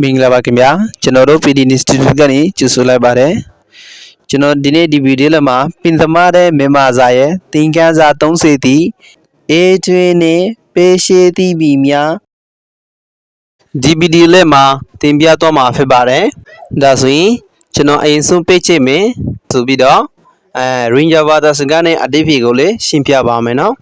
မင်္ဂလာပါခင်ဗျာကျွန်တော်တို့ PD Institute ကနေကြိုဆိုလိုက်ပါတယ်ကျွန်တော်ဒီနေ့ဒီဗီဒီယိုလေးမှာပင်သမားတဲ့မြန်မာစာရဲ့သင်ခန်းစာ30တီအေးကျွင်းနဲ့ပေးရှိသည့်ပြီများဒီဗီဒီယိုလေးမှာသင်ပြတော့မှာဖြစ်ပါတယ်ဒါဆိုရင်ကျွန်တော်အရင်ဆုံးပေးချင်မယ်ဆိုပြီးတော့အဲ Ranger ဘာသာစကားနဲ့အတိတ်ကိုလည်းရှင်းပြပါမယ်နော်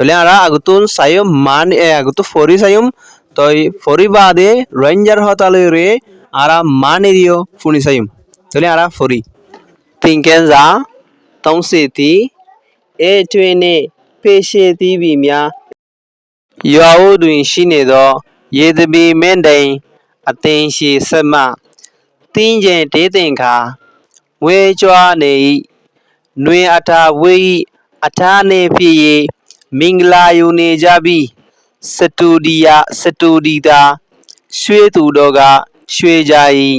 Toleara agutun sayum man e agutu fori sayum toy fori bade ranger hotale re ara তই ফরিবা দে ranger হতালে রে আরা মানে দিও funny Saim তাহলে আরা ফরি তিনকে যা তংসে তি এ টুইনে পেশে তি বি মিয়া ইয়াও দুইন শিনে দ ye de bi men dai အသင်ရှိဆက်မတင်းကျင်ဒေးတင်ခါဝေးကြွားနေ၏နှွေအထာဝေး၏အထာနေဖြစ်၏မင်္ဂလာယူနေကြပြီ စတူဒီယာစတူဒီတာရွှေသူတော်ကရွှေကြ၏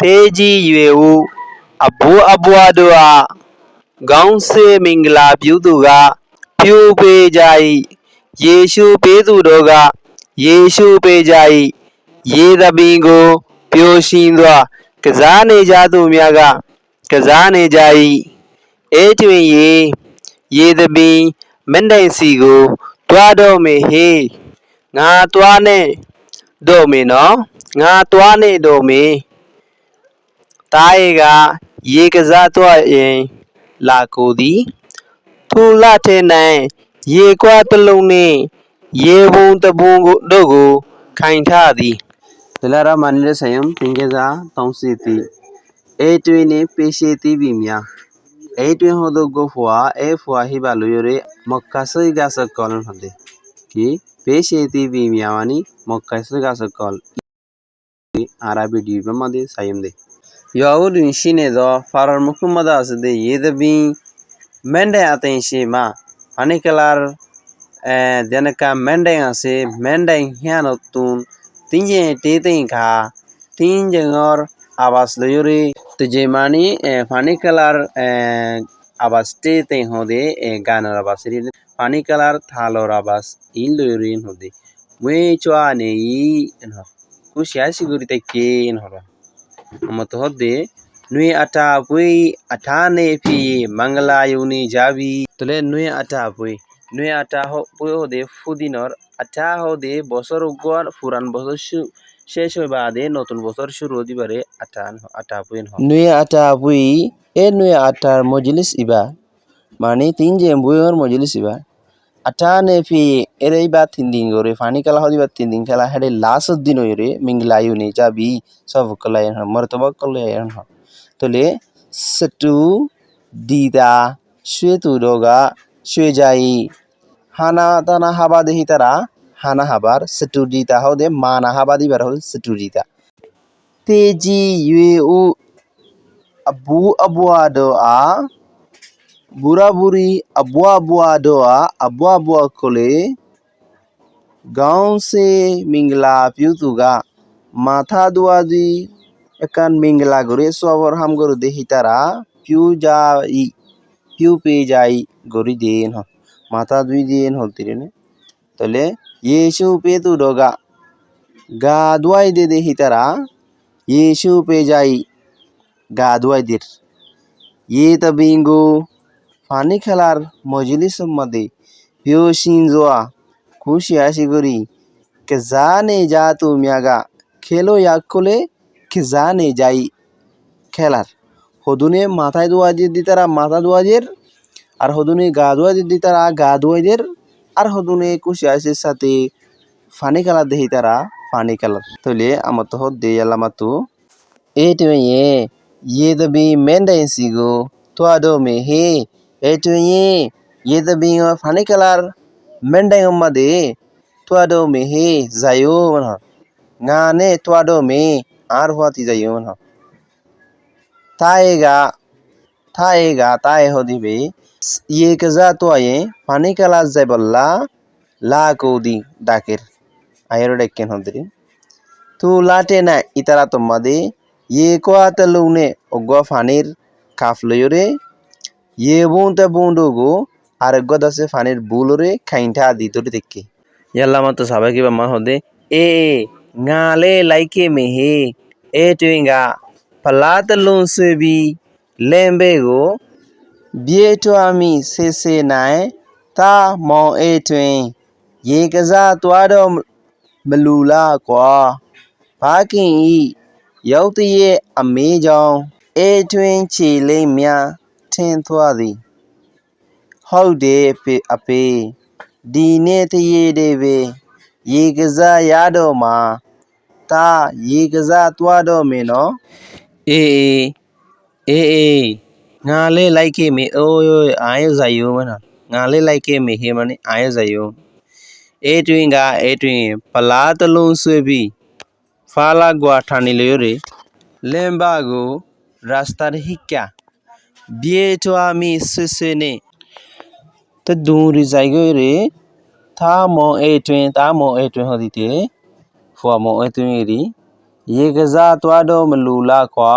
သေးကြီးရွေဟုအဘိုးအဘွားတို့အားခေါင်းစေးမင်္ဂလာပြုသူကပြိုပေးကြ၏ယေရှုပေးသူတို့ကယေရှုပေးကြ၏ရေသပင်ကိုပျိုးရွှင်စွာကစားနေကြသူများကကစားနေကြ၏အဲတွင်ရေရေသပင်မင်းတိုင်စီကို တွားတော့မေဟေးငါတွားနဲ့တော့မေနော်ငါတွားနဲ့တော့မေတားရဲ့ကရေကစားတော့ရင်လာကိုသည်ထူလာတဲ့နိုင်ရေကွာတစ်လုံးနှင့်ရေပုံတပုံကိုတို့ကို ခိုင်ထားသည်ဒလာရမန်ရဆိုင်ယံပင်ကစားတောင်းစီသည်အဲတွင်နှင့်ပေရှိသည်ပြီများ এই টুই হদো গো ফুয়া এ ফুয়া হিবা লুয়রে মক্কা সই গাছ কল হদে কি? পেশে তিবি মিয়াওয়ানি মক্কা সই গাছ কল আরাবি ডিবে মদে সাইম দে। ইয়াউদ ইনশিনে দ ফারার মুকুমদা আছে দে। ইয়েদবি মেন্ডে আতেন শিমা আনিকালার দেনকা মেন্ডে আছে মেন্ডে হিয়ানতুন, তিনজে আবাস লয়রে তো যে মানে ফানি কালার আবাস টেতেন হদে গানার আবাস ফানি কালার, থালোর আবাস ইন লয়রে হদে। মুই চোয়া নেই কুশিয়া সিগুরি থেকে হরা মত হদে, নুই আটা বই আঠা নে ফি, বাংলা ইউনি যাবি। তলে নুই আটা বই নুই আটা বই হদে ফুদিনর, আঠা হদে বছর উগর পুরান বছর শেষ হয়ে বাদে নতুন বছর শুরু পারে আটা আটা বই নুই আটা বই এ নুই আটার মজলিস ইবা। মানে তিন যে বইয়ের মজলিস ইবা। আটা নে ফি এর ইবা তিন দিন করে ফানি খেলা হদি বা তিন দিন খেলা। হেডে লাস্ট দিন হইরে মিংলায়ু নে যাবি সব কলায়ন মরতবা কলায়ন হ। তলে সটু, দিদা, শুয়ে তুরোগা শুয়ে যাই। হানা তানা হাবা দেহি তারা হানা হাবার সটুডিতা হদে মানা হাবা দিবার হল সটুডিতা তেজি ইয়ে উ আবু আবুয়া দো আ বুড়া বুড়ি আবুয়া বুয়া দো আ আবুয়া বুয়া কোলে গাঁও সে মিংলা পিউতুগা মাথা দোয়া দি একান মিংলা করে সবর হাম গরু দেহি তারা পিউ যাই পিউ পে যাই গরি দেন হ মাথা দুই দিন হলতিরে তাহলে পে পেতু ডগা গা দুয়াই দে দেহি তারা ইয়েশু পে যাই গা দুয়াই দের ইয়ে তা বিঙ্গো ফানি খেলার মজলিস মধ্যে পিও সিনজোয়া খুশি হাসি করি কে জানে যা তু মিয়াগা খেলো ইয়াক কোলে কে জানে যাই খেলার হদুনে মাথায় দোয়া দিয়ে দিতারা মাথা দোয়াজের আর হদুনে গা দোয়া দিয়ে দিতারা গা দোয়াজের আর হদুনে খুশি হাসির সাথে ফানি খেলার দেহি তারা, ফানি খেলার তলে আমার তো হদ দিয়ে আলামা তো এটি ইয়ে ইয়ে দবি মেন্ডাইসিগো তো আদো মে হে এটি ইয়ে ইয়ে দবি ফানি খেলার মেন্ডাই মাদে তো আদো মে হে, যাইও মন ngane তো আদো মে, আর হওয়াতি যাইও মন তায়েগা তায়েগা তায়ে হদিবে ইয়ে কাজা ये के जा तो आए पानी के लाज जाए बल्ला ला को दी डाकेर आयर डेक्केन हदरी तू लाटे ना इतारा तो मदे ये को आते लूने उग्गो फानिर काफ लयोरे ये बूंते बूंडोगो আর এক গদ আছে ফানির বুল রে খাইনটা আদি তোর দেখি ইয়াল্লা মাতো সাবা কিবা মা হদে এ গালে লাইকে মেহে এ টুইঙ্গা পালাত লোন সুবি লেম্বে গো ပြေးထွားမိဆေးဆေးနိုင်သာမောင်အဲတွင်ရေကစားသွားတော့မလူလားကွာဘာကင်ဤရောက်တရဲ့အမေကြောင့်အဲတွင်ခြေလိမ့်များထင်းသွားသည်ဟုတ်တယ်ဖေအဖေဒီနေ့တရေတွေပဲရေကစားရတော့မှာတာရေကစားသွားတော့မယ်နော်အေးအေးအေးအေး ငါလေးလိုက်ခဲ့မေအိုးရိုးအာရုံစယုံမနော်ငါလေးလိုက်ခဲ့မေဟေမနီအာရုံစယုံအေးတွင်ကအေးတွင်ပလားတလုံးဆွေးပြီးဖာလာကွာထာနီလျိုရီလင်ဘာကိုရစတာဟိကပြေထွားမီဆွဆွနေတဒူရီဆိုင်ကိုရီသားမောအေးတွင်သားမောအေးတွင်ဟောဒီတေဖွာမောအေးတွင်ရီရေကစားသွားတော့မလူလားကွာ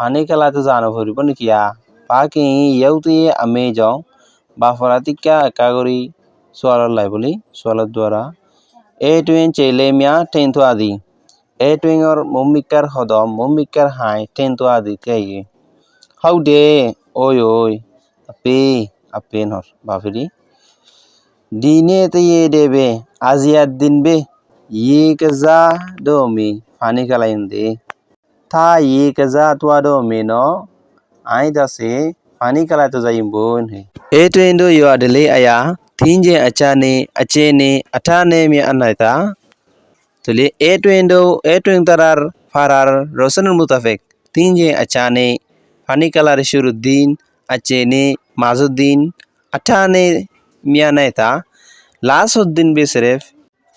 पानीका लागि त जानु पनि किया पाके एउटै अमेज बाफरातिका एकागरी स्वालर लाइबली स्वालर द्वारा এ টুইন চেলে মিয়া টেন তো আদি এ টুইঙৰ মমিকাৰ সদম মমিকাৰ হাই টেন তো আদি কেয়ে হাউ দে ঐ ঐ আপে আপে নহৰ বাফেৰি দিনে তেয়ে দেবে আজি দিন বে ইয়ে কেজা দমি ফানি খেলাইন দে အဲတွင်ကမုံမီကတ်ဟောတော့မုံမီကတ်ဟိုင်ထင်သွားသည်ကဲ့ဟုတ်တယ်အိုးယိုအပေးအပေးနော်ဘာဖီဒီနေ့တရေတဲ့ပဲအာဇီယဒင်ပဲရေကစားတော့မီဖာနိကလိုင်းတဲ့သားရေကစားသွားတော့မီနော်အိုင်ဒစေဖာနိကလာတဇယင်ဘုန်ဟေအဲတွင်တို့ရွာဒလေးအယာသင်းချင်းအချာနေအကျင်းနေအထာနေမြအနိုင်တာဒလေးအဲတွင်တို့အဲတွင်တရာဖာရာရောစနမူတဖက်သင်းချင်းအချာနေဖာနိကလာရရှုရဒင်းအကျင်းနေမာဇုဒင်းအထာနေမြနိုင်တာလာဆုဒင်းဘေစရဖ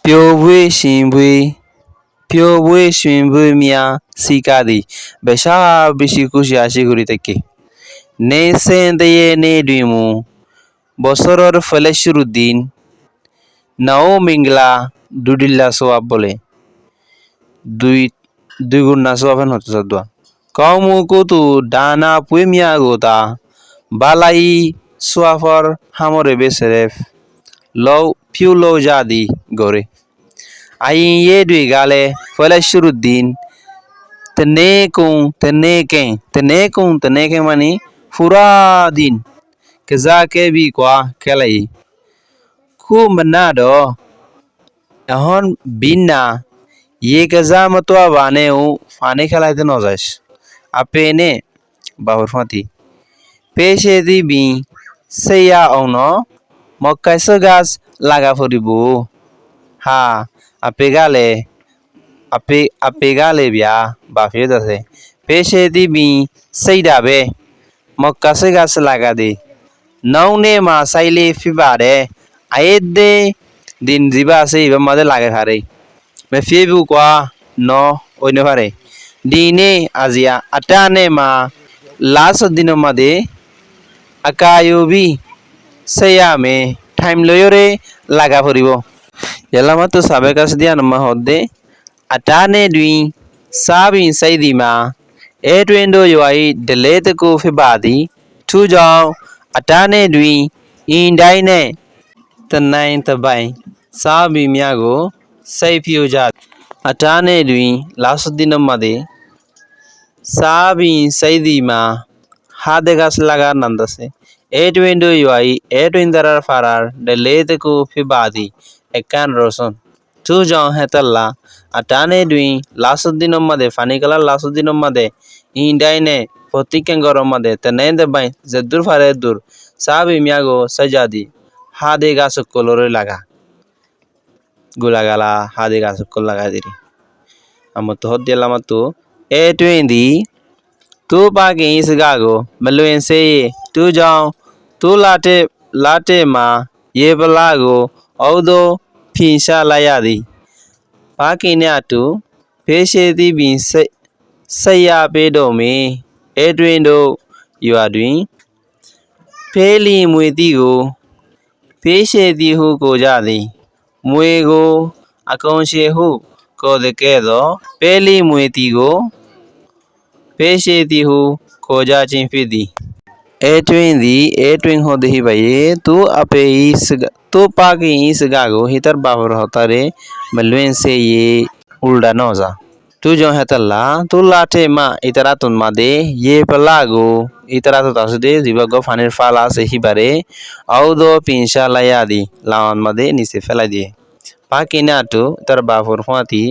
ပျော်ပွေးရှင်ပွေး ပျော်ပွေးရှင်ပွေးများစီကားသည်ဘရှာဘရှိကုရှာရှိကုရီတကေနေစင်တရေနေတွင်မူবছরের ফলে শুরু দিন নাও মিংলা দুডিল্লা সোয়াব বলে দুই দুই গুণ না সোয়াবেন হতে সদ্দা কাউমু কুতু ডানা পুইমিয়া গোতা বালাই সোয়াফর হামরে বেসেরেফ লও ফিউ লও জাদি গরে ayin yedu gale fala shuruddin tenekun teneken tenekun teneken mani furadin kezake bi kwa kelai ku manado এখন বিন না ये गजा मतवा वाने हो फाने खिलाए थे नौजाश अपे ने बाबर फाती पेशे दी बी सैया औनो मक्का गास लागा फुरीबो हाँ ဦးဖာနေခလိုက်တဲ့နော်ဇက်အပေနဲ့ဘာဝဖတ်တီပေးရှိသည်ဘင်းဆေးရအောင်နော်မကဆဂတ်လာကဖရီဘူဟာအပေကလည်းအပေအပေကလည်းဗျာဘာဖြစ်သလဲပေးရှိသည်ဘင်းစိတ်တာပဲမကဆဂတ်လာကတဲ့နှောင်းထဲမှာစိုက်လေးဖြစ်ပါတယ်အရေးသေးဒင်ဒီပါစေဘမဒလာခဲ့ခါရိမပြေဘူးကွာနော်ဝိနေဖာရိဒီနေ့အာဇီယာအတနဲ့မှာလာစဒီနမဒေအကာယိုဘီဆေရမေ time လို့ရလာကဖရီဘော ယလမတ်ဆာဘေကစဒီယနမဟုတ်တဲ့အတာနဲ့တွင်စားပြီးစိတ်ဒီမှာအဲတွင်တို့ရွာ၏ဒလဲတကူဖြစ်ပါသည်ထူးကြောင့်အတားနှင့်တွင်အင်တိုင်းနှင့်တနိုင်တပိုင်စားဘီများကိုစိတ်ဖြိုကြအတားနှင့်တွင်လာစတိနမတိစားဘီစိတ်သည်မှာဟာဒဂစလကနန္ဒစေအဲတွင်တို့ရွာ၏အဲတွင်တရဖာရာဒလေတကူဖြစ်ပါသည် একান রসুন টু জং হেতাল্লা আটানে দুই লাসুদ্দিন মাদে ফানিকালা লাসুদ্দিন মাদে ইন্ডাইনে ফতিকেঙ্গর মাদে তেনে দেবাই যে দূর ফারে দূর সাবি মিয়াগো সজাদি হাদে গাছ কলরে লাগা। গুলা গালা হাদে গাছ কল লাগা দিরি আমার তো হদ দিলাম তো এ টুয়েন্দি তু পাকে ইস গাগো, মলু এনসে তু যাও, তু লাটে লাটে মা ये बलागो အောက်သို့ဖြင်ရှားလိုက်ရသည်ဘာကင်နှင့်အတူဖေးရှိသည်ပင်ဆက်ဆက်ရပေတော်မင်းအဲတွင်တို့ရွာတွင်ဖေးလီမွေသည်ကိုဖေးရှိသည်ဟုကိုကြသည်မွေကိုအကုန်ရှိဟုကိုသည်ကဲ့သောဖေးလီမွေသည်ကိုဖေးရှိသည်ဟုကိုကြခြင်းဖြစ်သည် ಏಟ್ವಿಂದಿ ಏಟ್ವಿಂಗ್ ಹೋದಿ ಹಿ ಬೈ ತೂ ಅಪೆ ಈಸ್ಗ तो पागे ईस गागो हितर बाबर होता रे मलवें से ये उल्टा नौजा तू जो है तल्ला तू लाठे मा इतरा तुन मा दे ये पलागो इतरा तो तास दे जीवा गो फानिर फाला से ही बरे औ दो पिंशा लया दी लावन मा दे निसे फैला दिए पाके ना तो तर बाफुर हुआती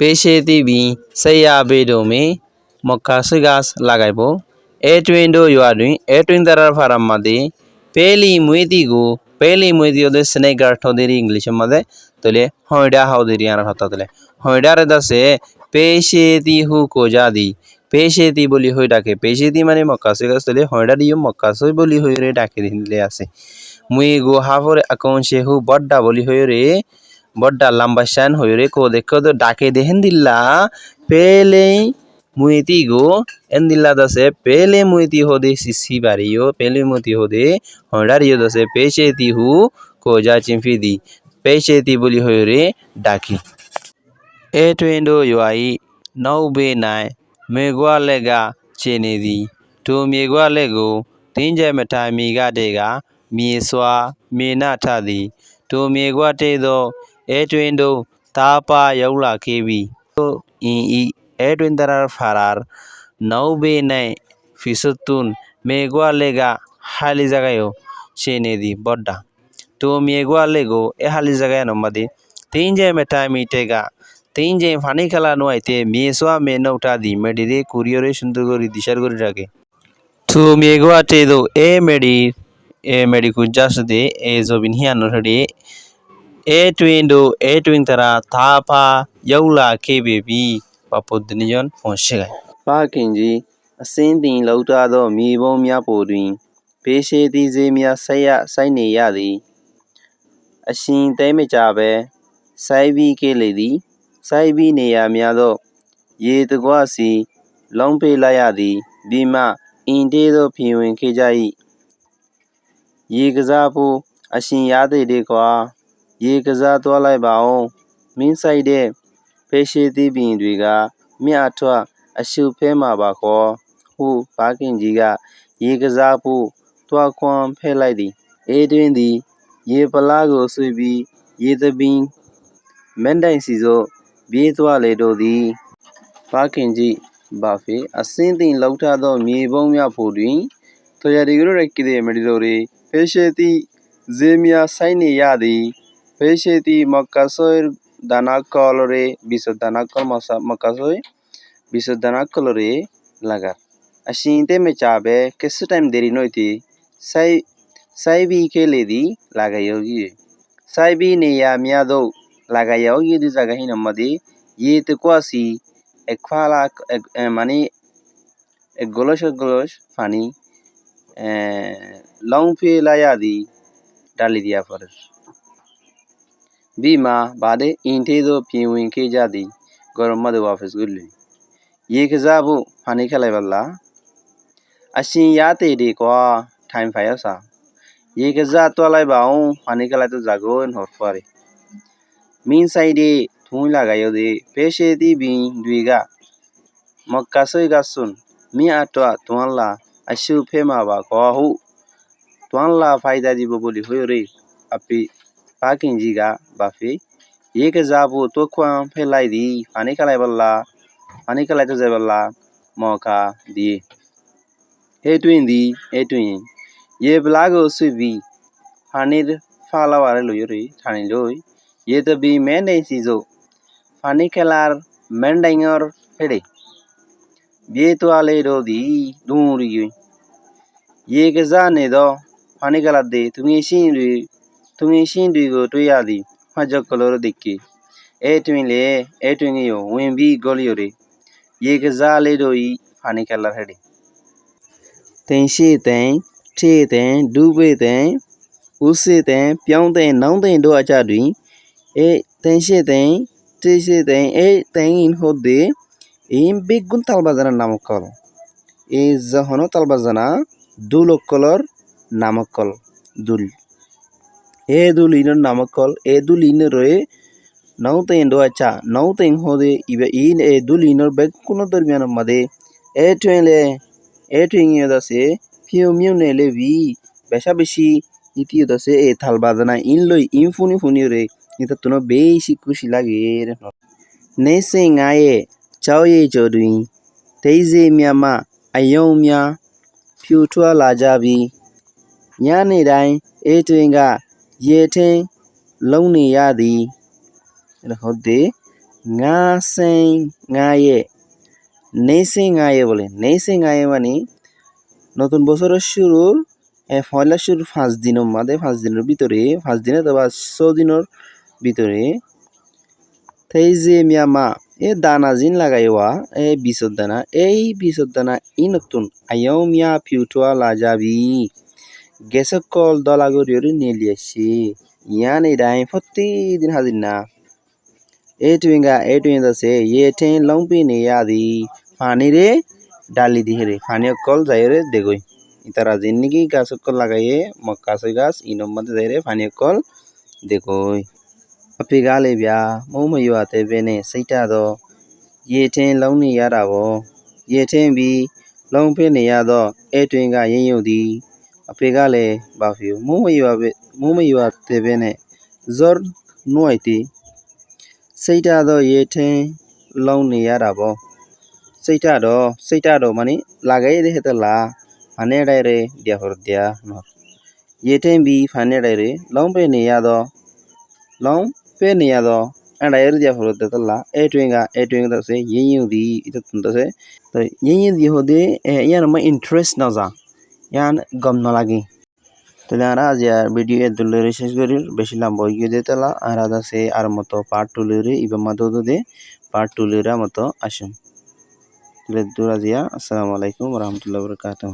पेशे ती भी सैया बेडो में मक्का से घास लगाइबो ফারাম মাদে পেলি মুইদিগু পেলি মুইদিওদে স্নেগার ঠদের ইংলিশ মাদে তলে হয়ডা হাউদেরি আর হতা তলে হয়ডারে দাসে পেশেতি হু কোজাদি পেশেতি বলি হয়ে ডাকে পেশেতি মানে মক্কাসই গাছ তলে হয়ডা দিও মক্কাসই বলি হয়ে রে ডাকে দিলে আছে মুই গো হাফরে আকাউন সে হু বড্ডা বলি হয়ে রে বড্ডা লম্বা শান হয়ে রে কো দেখো তো ডাকে দেহেন দিল্লা পেলে মুইতিগো এন্দিল্লা দসে পেলে মুইতি হোদে সিসি বারিও পেলে মুইতি হোদে হন্ডারিও দসে পেশেতি হু কোজা চিমফিদি পেশেতি বলি হয়রে ডাকি এ টুইন্ডো ইউআই নৌ বে নাই মেগুয়া লেগা চেনে দি টু মেগুয়া লেগো তিন জয় মেঠা মিগা ডেগা মিয়ে সোয়া মে না ঠা দি টু মেগুয়া টে দো এ টুইন্ডো တာပါရောက်လာခဲ့ပြီ။အင်းဤ এডুইন্দারার ফারার নাও বে নাই ফিসতুন মেগুয়া লেগা হালি জাগায়ও সে নেদি বড্ডা। তো মেগুয়া লেগো এ হালি জাগায় নম্বাদি তিন যে মেটা মিটেগা। তিন যে ফানি খেলা নোয়াইতে মেয়ে সোয়া মেয়ে নৌটা দি মেডি রে কুরিয়রে সুন্দর করে দিশার করে রাখে তো মেগুয়া টে দো এ মেডি এ মেডি কুজাস দে এ জবিন হিয়ানো রে এ টুইন দো, এ টুইন তারা থাপা ইয়ৌলা কে বেবি। ပါပုဒ်ဒနိယန်ဖုန်ရှိကဖခင်ကြီးအစင်းတင်လောက်ထားသောမြေပုံးများပေါ်တွင်ဘေးရှိသည့်ဈေးများဆက်ရဆိုင်နေရသည်အရှင်သိမကြပဲဆိုင်ပြီးခဲ့လေသည်ဆိုင်ပြီးနေရာများသောရေတကွစီလောင်းပေးလိုက်ရသည်ဒီမှအင်တေးသောပြင်ဝင်ခဲ့ကြ၏ရေကစားဖို့အရှင်ရသည်တေကွာရေကစားသွားလိုက်ပါအောင်မင်းဆိုင်တဲ့ ဖေးရှိသည့်ပင်တွေက မြအထွတ်အရှုဖဲမှာပါခေါ် ဟုဘာကင်ကြီးက ရေကစားဖို့တွားခွန်ဖဲလိုက်သည် အေးတွင်သည် ရေပလားကိုဆွေပြီး ရေသပင်မန်တိုင်စီသို့ ပြေးသွားလေတို့သည်ဘာခင်ကြီးဘာဖေအစင်းတင်လောက်ထသော မြေပုံးများဖို့တွင်တော်ရဒီဂရိုရကိဒေမဒီလိုရီဖေရှိတိဇေမီယာဆိုင်နေရသည်ဖေရှိတိမက္ကဆွေ ಧನಾಕಲೊರೆ ಬಿಸುಧನಾಕಲ್ ಮಸ ಮಕಸೋಯ್ ಬಿಸುಧನಾಕಲೊರೆ laga asin te me chabe kis time deri noi ti sai sai bi ke le di lagayo gi sai bi ne ya mya do lagayo gi di jaga hin ma di ye te ko asi ek phala mani ek golosh golosh pani long phe la ya di dali diya par ဘီမာဘာဒဲအင်သေးသောပြင်ဝင်ခဲ့ကြသည်ဂရမတ်ဝါဖစ်ဂူလီရေကစားဖို့ဖာနေခက်လိုက်ပါလားအရှင်ရသေးတယ်ကွာထိုင်ဖိုင်ရစာရေကစားတွားလိုက်ပါအောင်ဖာနေခက်လိုက်တော့ဇာကိုနော်ဖွာရီမင်းဆိုင်ဒီထုံးလာကရုပ်ဒီဖေရှေတီဘင်တွေကမကဆွေကဆွန်းမင်းအတွက်တွန်းလာအရှုဖဲမှာပါကွာဟုတွန်းလာဖိုက်တဲ့ဒီဘိုဘိုလီဟွေရီအပိ ပါကင်ကြီးကဘာဖေရေကစားဖို့တွခွန်ဖဲလိုက်သည်ဖာနိခလိုက်ပါလားဖာနိခလိုက်တော့ဇေဘလားမော်ကာဒီဟဲတွင်သည်ဟဲတွင်ရေပလားကိုဆွပြီးဖာနိဖာလာရလို့ရရီထာနေလို့ရေတပီမဲနေစီစို့ Funicular Mendinger Headache ပြေးသွားလေတော့သည်ဒုံရီရေကစားနေသောဖာနိကလသည်သူငယ်ရှင်းတွေသူငယ်ရှ তুমি shindu tui adi majo koloro dikki e tui le e twin yo win bi golio re ye ke za le do yi phani kala hede tin shi tin che tin du be tin u se tin pyaung tin naung tin do acha dui e tin shi tin che shi tin e tin in ho de in bi gun tal bazana nam kol এই জহন du lok kolor নামকল দুল ഏതുലിനും നമക്കോൾ ഏതുലിന് ray നൗതയും ഡോച്ച നൗതയും ഹോതെ ഇവ ഈ ഏതുലിനോർ ബെക്കുനോ ദർമ്മിയാനം മതേ. ഏറ്റുവല്ലേ ഏറ്റുവെങ്കിയതസെ ഫിയോ മ്യൂനേലെ V বেশাবেশি ইতিও দসে এ থাল বাদানা ইন লই ইন ফুনি ফুনি রে ইতা তুনো বেশি খুশি লাগে রে নেসে গায়ে চাও এ চড়ুই তেইজে মিয়া মা আয়ৌ মিয়া ফিউটুয়া লাজাবি ইয়ানে রাই এ তুইঙ্গা အယုံများဖြူထွက်လာကြပြီးညနေတိုင်းအေးတွင်ကရေထင်းလုံးနေရသည်এটা হতে ngা সিং ngায়ে নেসিং ngায়ে বলে নেসিং ngায়ে মানে নতুন বছরের শুরুর এ পয়লা শুরুর পাঁচ দিনের মধ্যে পাঁচ দিনের ভিতরে পাঁচ দিনে অথবা ছ দিনের ভিতরে তেইজে মিয়ামা এ দানা জিন লাগাইওয়া এ বিচর দানা এই বিচর দানা ই নতুন আয়াও মিয়া ফিউটোয়া লাজাবি গেসকল দলা গড়ি ওরি নিয়ে লিয়েছি ইয়ান এই ডাইম প্রতিদিন হাজির না। এ টুইঙ্গা এ টুইঙ্গা সে ইয়ে ঠেন লম্পি নে আদি। পানি রে, ডালি দিহে রে পানি অকল যাই রে দেগই। ইতারা জিন নাকি গাছ অকল লাগাইয়ে মক্কাসই গাছ ইনম মাঝে যাই রে পানি অকল দেগই। আপি গালে বিয়া মৌময়ু আতে বেনে, সেইটা দো। ইয়ে ঠেন লৌনি ইয়ারাবো ইয়ে ঠেন বি, লং ফে নেয়া দো। এ টুইঙ্গা ইয়ে ইউ দি। ပေါ့ရေထင်းပြီးလုံးဖိနေရတော့အဲတွင်ကရင်ယုံသည်အဖေကလည်းဘာဖြစ်မုံမရွာပဲမုံမရွာတဲ့ပဲနဲ့ဇော်နွိုက်တီစိတ်ဓာတ်တော့ရေထင်းလုံးနေရတာပေါ့စိတ်ဓာတ်တော့စိတ်ဓာတ်တော့မနိလာခဲ့တဲ့ဟဲ့တလားဖာနေရဲရဲဒီဟော်ဒီယာနော်ရေထင်းပြီးဖာနေရဲရဲလုံးဖိနေရတော့လုံးပဲနေရတော့အဲ့ဒါရရဟိုတတလာအဲတွင်ကအဲတွင်ကစေရင်းရင်းဒီတတစေရင်းရင်းဒီဟိုဒီအဲရမ interest နော်စား ইয়ান গম নলাগি। তাহলে আর আজ আর ভিডিও এর দুলে শেষ করি বেশি লম্বা গিয়ে দিয়ে তালা আর আজ আছে আর মতো পার্ট টু লিরে ইবা মাদো দিয়ে পার্ট টু লিরা মতো আসুন তাহলে দুরাজিয়া আসসালামু আলাইকুম রহমতুল্লাহ বরকাতুহ